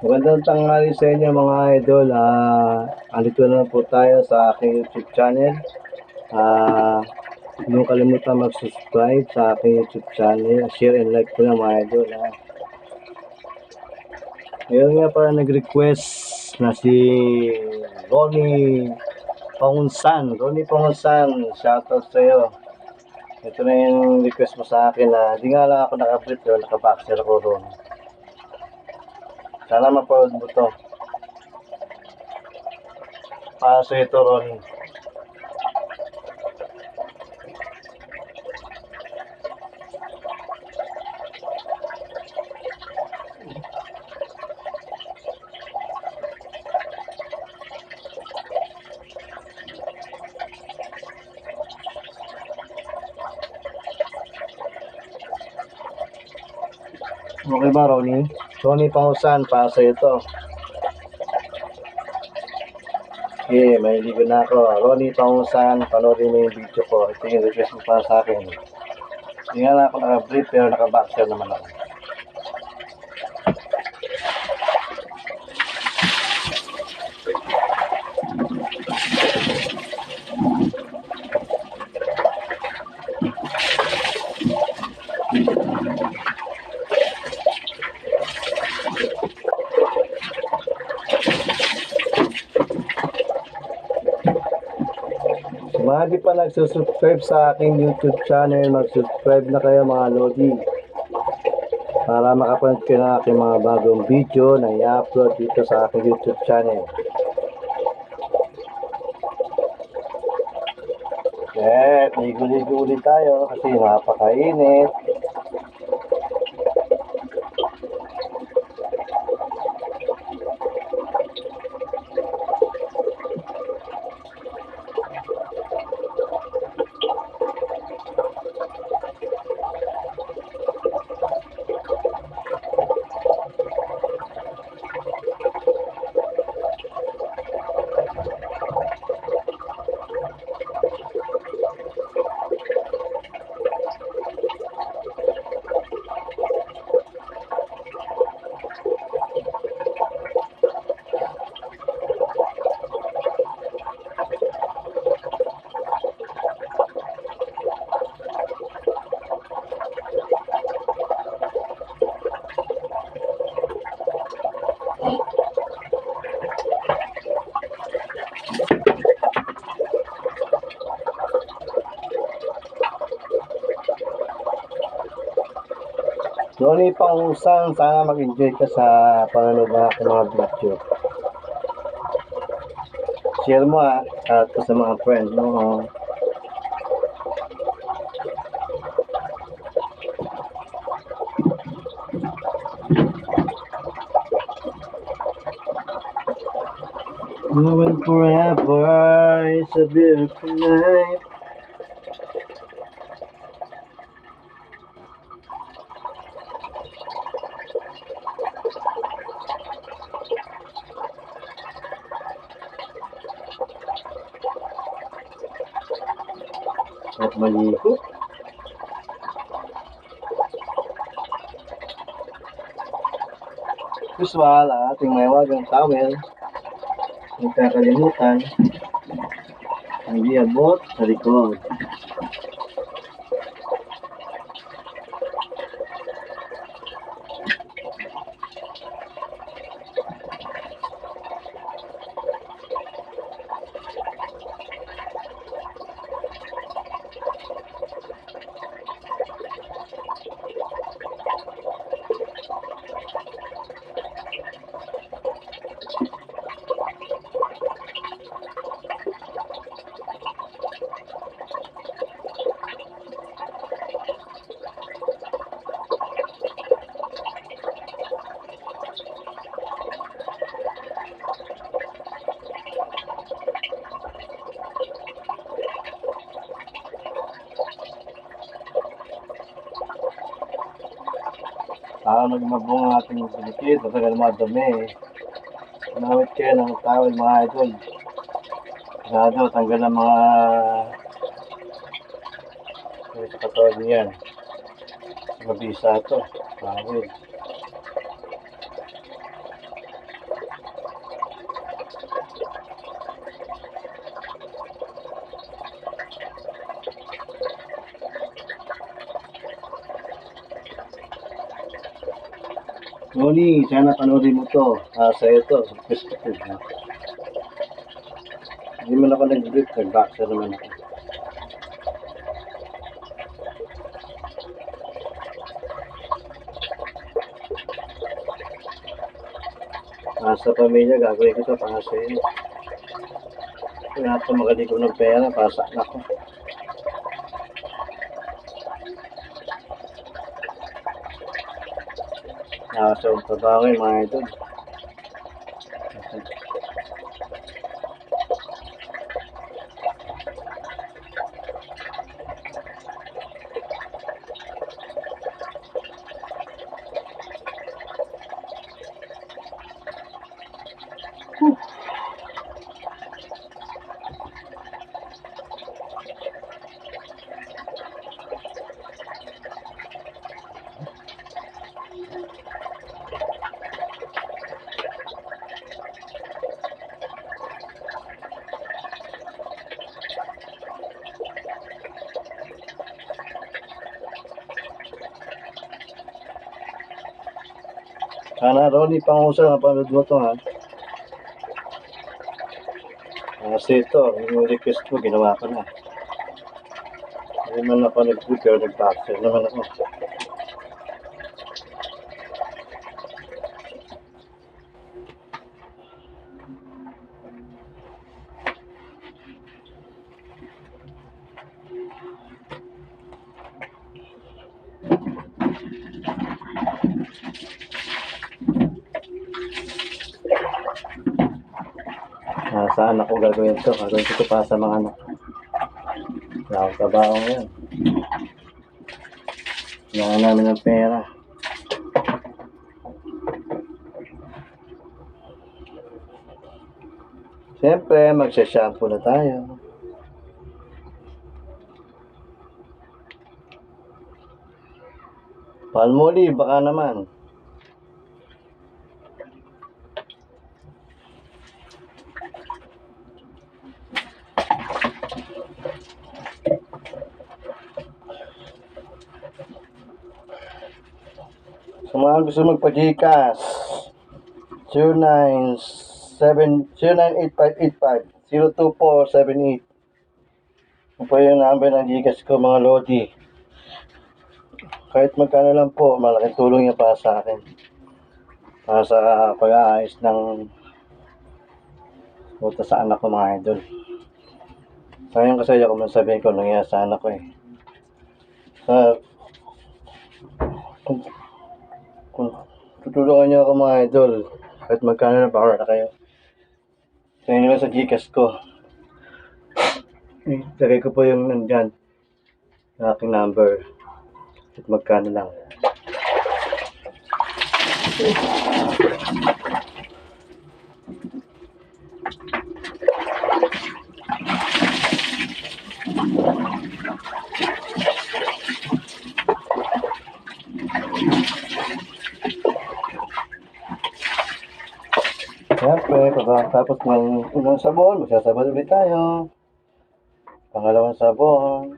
Magandang tanghali sa inyo mga idol. Ah, andito na po tayo sa aking YouTube channel. Ah, huwag kalimutan mag-subscribe sa aking YouTube channel. Share and like po na mga idol. Ngayon nga para nag-request na si Ronnie Pangunsan. Ronnie Pangunsan, shoutout sa iyo. Ito na yung request mo sa akin na di nga lang ako naka-brief pero naka-boxer ako ron. Sana mapanood mo to. Para sa ito, Ronnie. Okay ba, Ronnie? Ronnie Pangusan, para sa ito. Okay, may ligo na ako. Ronnie Pangusan, panoorin mo yung video ko. Ito yung request mo para sa akin. Hindi nga lang ako naka-brief pero naka-boxer naman ako. Sa mga pa nagsusubscribe sa aking YouTube channel, mag-subscribe na kayo mga Lodi. Para makapanood kayo ng aking mga bagong video na i-upload dito sa aking YouTube channel. Eh, ligo-ligo ulit tayo kasi napakainit. Ronnie Pangusan, sana mag-enjoy ka sa panonood ng aking mga video. Share mo ah, at sa mga friends mo. ah. Moving forever, it's a beautiful night. Maligo. Usual, ang ating may wagang towel. Huwag kakalimutan. Ang abot sa likod. Para magmabong ang ating bilikid, matagal madumi. Namit kayo ng towel mga idol. Sigurado, tanggal ang mga sa katawan niyan. Mabisa ito. Tawid. Ronnie, sana panoodin mo to. Ah, sa'yo to. Ko to. ha? Hindi man ako nag-brief. Nag-boxer naman ako. Ah, sa pamilya, gagawin ko to para sa iyo. Kaya ako makalikom ng pera para sa anak ko. Trabaho yung mga idol. Sana Ronnie Pangusa, napanood mo to ha. Kasi ito, yung request mo, ginawa ko na. Hindi man ako pero nag-boxer naman ako. Sa anak ko gagawin to. Gagawin ko para sa mga anak. Wala akong trabaho ngayon. Kailangan namin ng pera. Siyempre, magsha-shampoo na tayo. Palmolive, baka naman. Mga gusto magpa-Gcash, 097 098585 02478 Ito po yung number ng Gcash ko mga Lodi. Kahit magkano lang po, malaking tulong yan para sa akin. Para sa pag-aayos ng buta sa anak ko mga idol. Sayang kasi ako man sabihin ko nangyari sa anak ko eh. Sa kung tutulungan niyo ako mga idol, kahit magkano na power na kayo. Sa inyo lang sa Gcash ko. Eh, Lagay ko po yung nandyan. Yung aking number. Kahit magkano lang. Siyempre, pagkatapos ng unang sabon, magsasabon ulit tayo. Pangalawang sabon.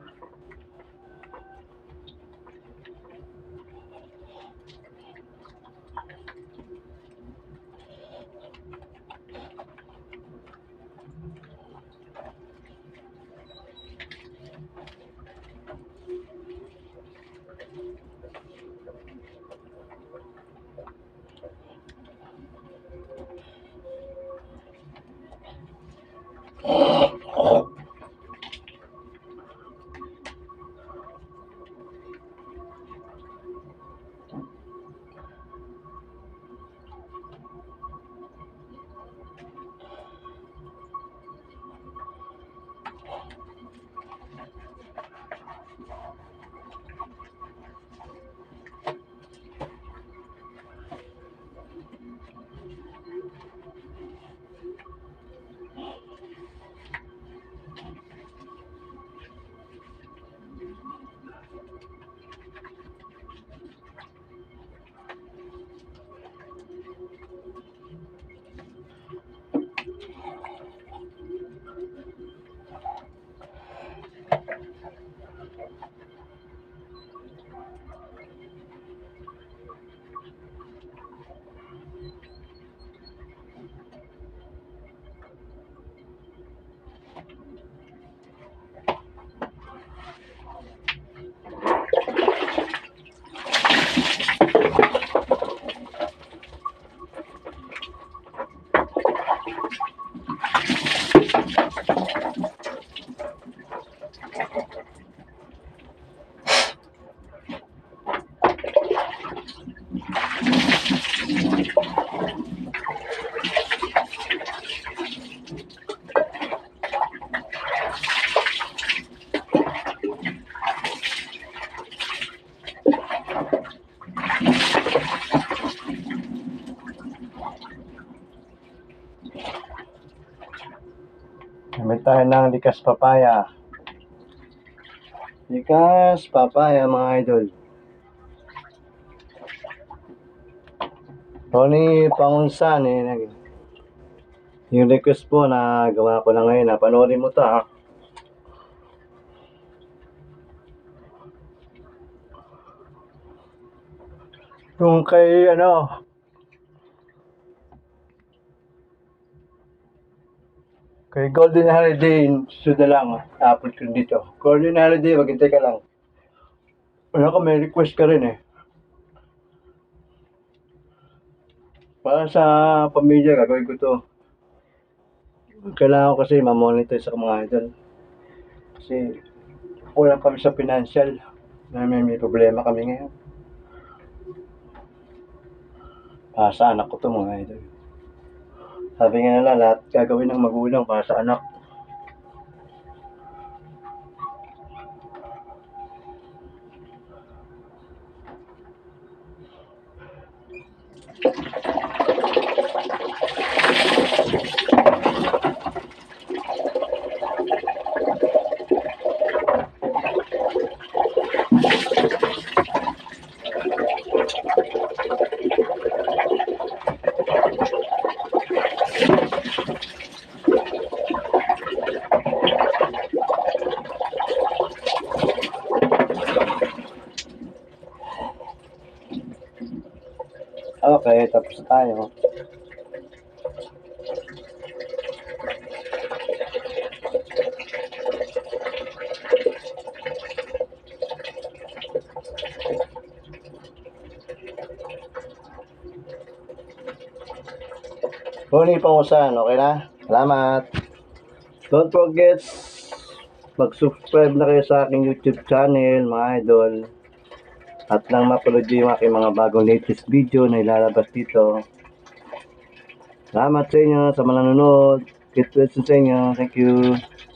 Gamit tayo ng likas papaya. Likas papaya mga idol. Tony Pangunsan eh. Yung request po na gawa ko na ngayon na panoorin mo to. Yung kay ano, Kay Golden Holiday, susunod na lang. Upload ko dito. Golden Holiday, maghintay ka lang. Ano ka, may request ka rin eh. Para sa pamilya, gagawin ko to. Kailangan ko kasi ma-monitor sa mga idol. Kasi kulang kami sa financial. Na may, may problema kami ngayon. Para sa anak ko to mga idol. Sabi nga nila, lahat gagawin ng magulang para sa anak. Okay, tapos tayo. Tony Pangusan, okay na? Salamat. Don't forget, mag-subscribe na kayo sa aking YouTube channel, mga idol. At nang mapanood nyo yung aking mga bagong latest video na ilalabas dito. Salamat sa inyo sa mga nanonood. Get well sa inyo. Thank you.